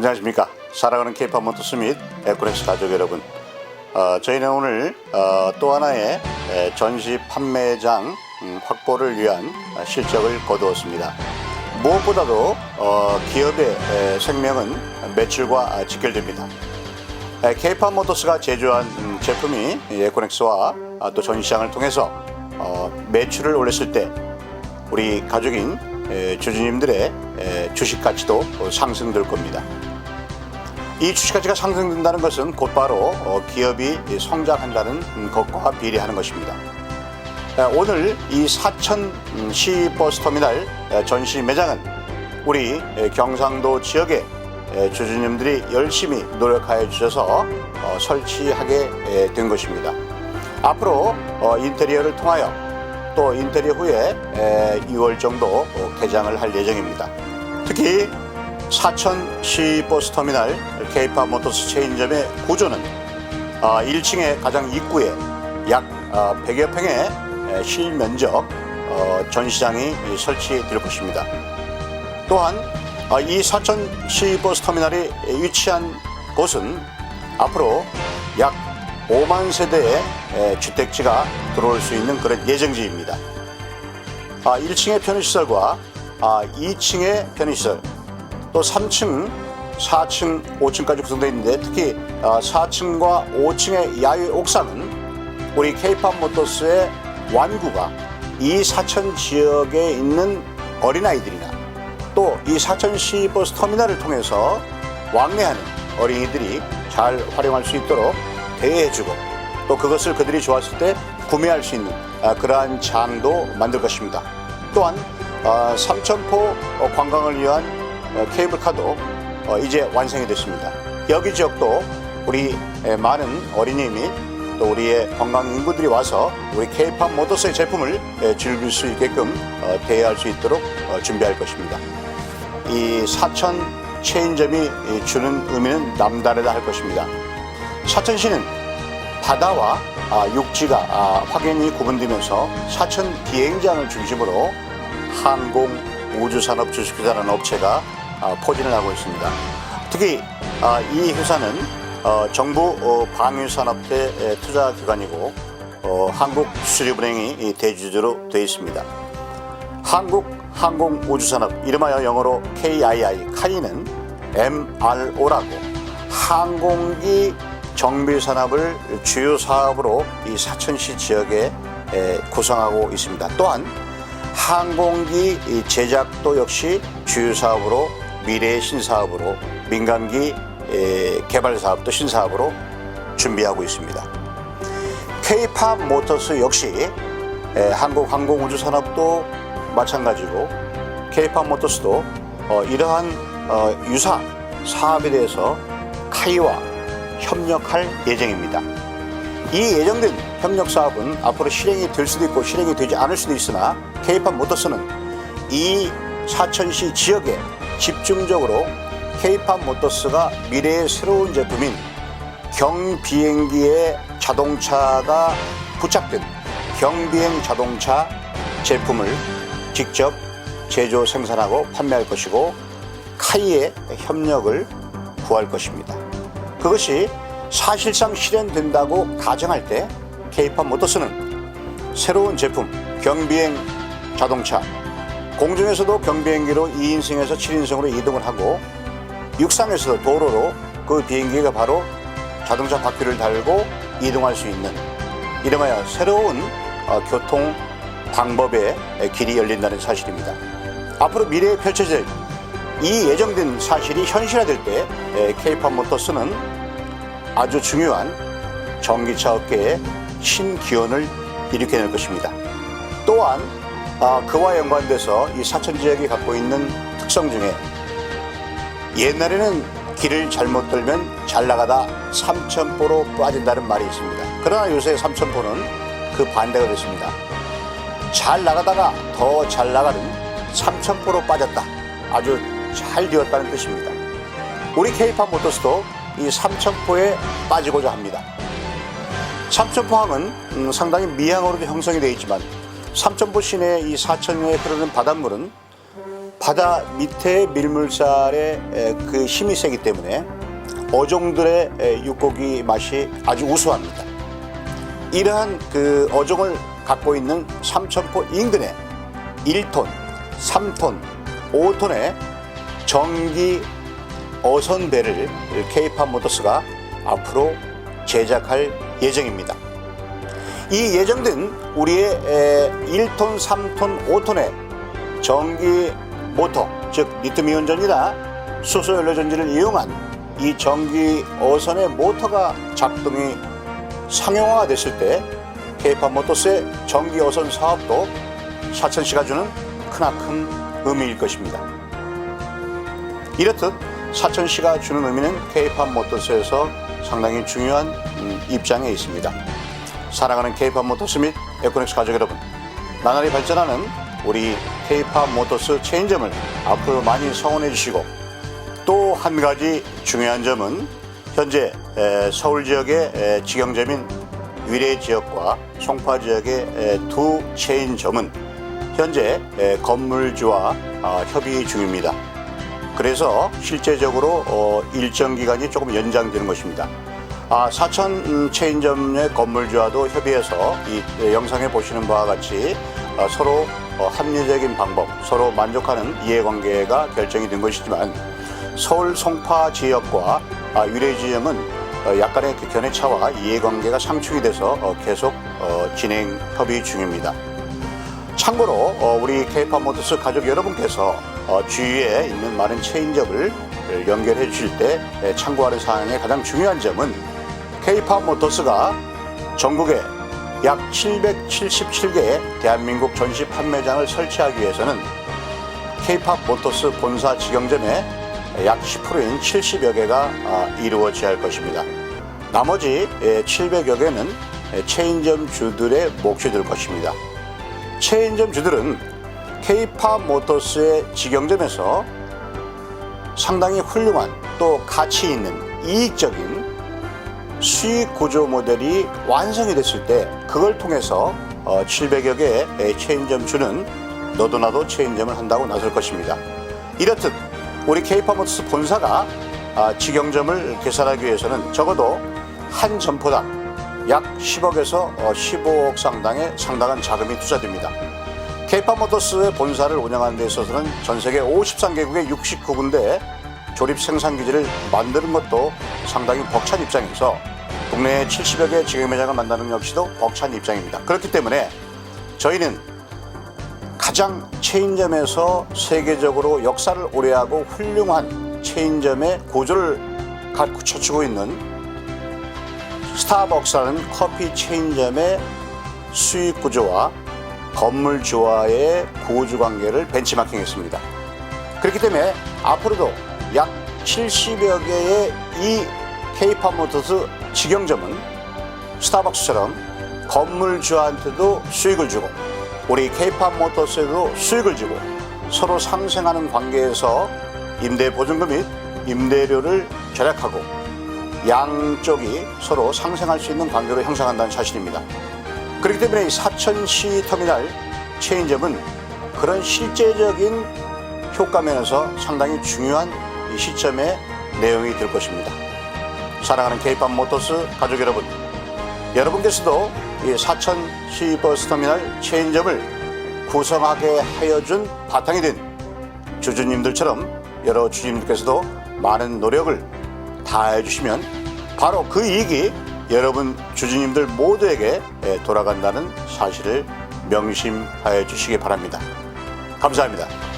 안녕하십니까. 사랑하는 케이팝 모터스 및 에코렉스 가족 여러분. 어, 저희는 오늘 어, 또 하나의 에, 전시 판매장 음, 확보를 위한 어, 실적을 거두었습니다. 무엇보다도 어, 기업의 에, 생명은 매출과 아, 직결됩니다. 에, 케이팝 모터스가 제조한 음, 제품이 이 에코넥스와 아, 또 전시장을 통해서 어, 매출을 올렸을 때 우리 가족인 에, 주주님들의 에, 주식 가치도 어, 상승될 겁니다. 이 주식 가치가 상승된다는 것은 곧바로 어, 기업이 성장한다는 음, 것과 비례하는 것입니다. 에, 오늘 이 사천 음, 시버스터미널 에, 전시 매장은 우리 에, 경상도 지역의 에, 주주님들이 열심히 노력하여 주셔서 어, 설치하게 에, 된 것입니다. 앞으로 어, 인테리어를 통하여 또 인테리어 후에 에, 2월 정도 어, 개장을 할 예정입니다. 특히 사천 시버스터미널 케이팝 모터스 체인점의 구조는 아, 1층의 가장 입구에 약 아, 100여 평의 에, 실면적 어, 전시장이 설치될 것입니다. 또한 아, 이 사천 시 버스터미널이 위치한 곳은 앞으로 약 5만 세대의 에, 주택지가 들어올 수 있는 그런 예정지입니다. 아, 1층의 편의시설과 아, 2층의 편의시설, 또 3층, 4층, 5층까지 구성되어 있는데 특히 아, 4층과 5층의 야외 옥상은 우리 케이팝 모터스의 완구가 이 사천 지역에 있는 어린아이들이나 또 이 사천시 버스 터미널을 통해서 왕래하는 어린이들이 잘 활용할 수 있도록 대여해주고 또 그것을 그들이 좋았을 때 구매할 수 있는 아, 그러한 장도 만들 것입니다. 또한 아, 삼천포 어, 관광을 위한 어, 케이블카도 어, 이제 완성이 됐습니다. 여기 지역도 우리 에, 많은 어린이 및 또 우리의 관광 인구들이 와서 우리 케이팝 모터스의 제품을 에, 즐길 수 있게끔 어, 대여할 수 있도록 어, 준비할 것입니다. 이 사천 체인점이 이 주는 의미는 남다르다 할 것입니다. 사천시는 바다와 아, 육지가 아, 확연히 구분되면서 사천 비행장을 중심으로 항공 우주산업 주식회사라는 업체가 아, 포진을 하고 있습니다. 특히 아, 이 회사는 어, 정부 어, 방위산업대 에, 투자기관이고 어, 한국수립은행이 이 대주주로 되어 있습니다. 한국 항공우주산업 이름하여 영어로 KII 카이는 MRO라고 항공기 정비 산업을 주요 사업으로 이 사천시 지역에 에, 구성하고 있습니다. 또한 항공기 이 제작도 역시 주요 사업으로 미래의 신사업으로 민간기 에, 개발 사업도 신사업으로 준비하고 있습니다. K-팝 모터스 역시 에, 한국 항공우주 산업도 마찬가지고 K-팝 모터스도 어, 이러한 어, 유사 사업에 대해서 카이와 협력할 예정입니다. 이 예정된 협력 사업은 앞으로 실행이 될 수도 있고 실행이 되지 않을 수도 있으나 K-팝 모터스는 이 사천시 지역에 집중적으로 K-팝 모터스가 미래의 새로운 제품인 경비행기의 자동차가 부착된 경비행 자동차 제품을 직접 제조 생산하고 판매할 것이고 카이의 협력을 구할 것입니다. 그것이 사실상 실현된다고 가정할 때 K-팝 모터스는 새로운 제품 경비행 자동차 공중에서도 경비행기로 2인승에서 7인승으로 이동을 하고 육상에서도 도로로 그 비행기가 바로 자동차 바퀴를 달고 이동할 수 있는 이름하여 새로운 어, 교통 방법의 길이 열린다는 사실입니다. 앞으로 미래에 펼쳐질 이 예정된 사실이 현실화될 때 K-팝 모터스는 아주 중요한 전기차 업계에 신기원을 일으켜낼 것입니다. 또한 아, 그와 연관돼서 이 사천 지역이 갖고 있는 특성 중에 옛날에는 길을 잘못 들면 잘 나가다 삼천포로 빠진다는 말이 있습니다. 그러나 요새 삼천포는 그 반대가 됐습니다. 잘 나가다가 더 잘 나가는 삼천포로 빠졌다. 아주 잘 되었다는 뜻입니다. 우리 K-팝 모터스도 이 삼천포에 빠지고자 합니다. 삼천포항은 음, 상당히 미항으로도 형성이 되어 있지만 삼천포 시내 이 사천에 흐르는 바닷물은 바다 밑에 밀물살의 에, 그 힘이 세기 때문에 어종들의 에, 육고기 맛이 아주 우수합니다. 이러한 그 어종을 갖고 있는 삼천포 인근에 1톤, 3톤, 5톤의 전기 어선배를 케이팝 모터스가 앞으로 제작할 예정입니다. 이 예정된 우리의 에, 1톤, 3톤, 5톤의 전기 모터, 즉 리튬이온 전이나 수소 연료 전지를 이용한 이 전기 어선의 모터가 작동이 상용화가 됐을 때 케이팝 모터스의 전기 어선 사업도 사천시가 주는 크나큰 의미일 것입니다. 이렇듯 사천시가 주는 의미는 케이팝 모터스에서 상당히 중요한 음, 입장에 있습니다. 사랑하는 케이팝 모터스 및 에코넥스 가족 여러분, 나날이 발전하는 우리 케이팝 모터스 체인점을 앞으로 많이 성원해 주시고 또 한 가지 중요한 점은 현재 에, 서울 지역의 에, 직영점인 위례 지역과 송파 지역의 에, 두 체인점은 현재 에, 건물주와 아, 협의 중입니다. 그래서 실제적으로 어, 일정 기간이 조금 연장되는 것입니다. 아, 사천 음, 체인점의 건물주와도 협의해서 이 에, 영상에 보시는 바와 같이 어, 서로 어, 합리적인 방법, 서로 만족하는 이해관계가 결정이 된 것이지만 서울 송파 지역과 아, 유래 지역은 어, 약간의 그 견해 차와 이해관계가 상충이 돼서 어, 계속 어, 진행 협의 중입니다. 참고로 어, 우리 케이팝 모터스 가족 여러분께서 어, 주위에 있는 많은 체인점을 연결해 주실 때 에, 참고하는 사항의 가장 중요한 점은 케이팝 모터스가 전국에 약 777개의 대한민국 전시 판매장을 설치하기 위해서는 케이팝 모터스 본사 직영점에 약 10%인 70여 개가 아, 이루어져야 할 것입니다. 나머지 700여 개는 체인점 주들의 몫이 될 것입니다. 체인점 주들은 K-팝 모터스의 직영점에서 상당히 훌륭한 또 가치 있는 이익적인 수익 구조 모델이 완성이 됐을 때 그걸 통해서 700여 개의 체인점 주는 너도 나도 체인점을 한다고 나설 것입니다. 이렇듯 우리 K-팝 모터스 본사가 아, 직영점을 개설하기 위해서는 적어도 한 점포당 약 10억에서 15억 상당의 상당한 자금이 투자됩니다. 케이팝 모터스 본사를 운영하는 데 있어서는 전 세계 53개국의 69군데 조립 생산 기지를 만드는 것도 상당히 벅찬 입장에서 국내 70여 개 직영 매장을 만드는 것 역시도 벅찬 입장입니다. 그렇기 때문에 저희는 가장 체인점에서 세계적으로 역사를 오래하고 훌륭한 체인점의 고조를 갖추고 있는 스타벅스라는 커피 체인점의 수익 구조와 건물주와의 고주 관계를 벤치마킹했습니다. 그렇기 때문에 앞으로도 약 70여 개의 이 케이팝 모터스 직영점은 스타벅스처럼 건물주한테도 수익을 주고 우리 케이팝 모터스에도 수익을 주고 서로 상생하는 관계에서 임대 보증금 및 임대료를 절약하고 양쪽이 서로 상생할 수 있는 관계로 형성한다는 사실입니다. 그렇기 때문에 이 사천시 터미널 체인점은 그런 실제적인 효과 면에서 상당히 중요한 이 시점의 내용이 될 것입니다. 사랑하는 케이팝 모터스 가족 여러분, 여러분께서도 이 사천 시 버스터미널 체인점을 구성하게 하여준 바탕이 된 주주님들처럼 여러 주주님들께서도 많은 노력을 다해 주시면 바로 그 이익이 여러분 주주님들 모두에게 돌아간다는 사실을 명심하여 주시기 바랍니다. 감사합니다.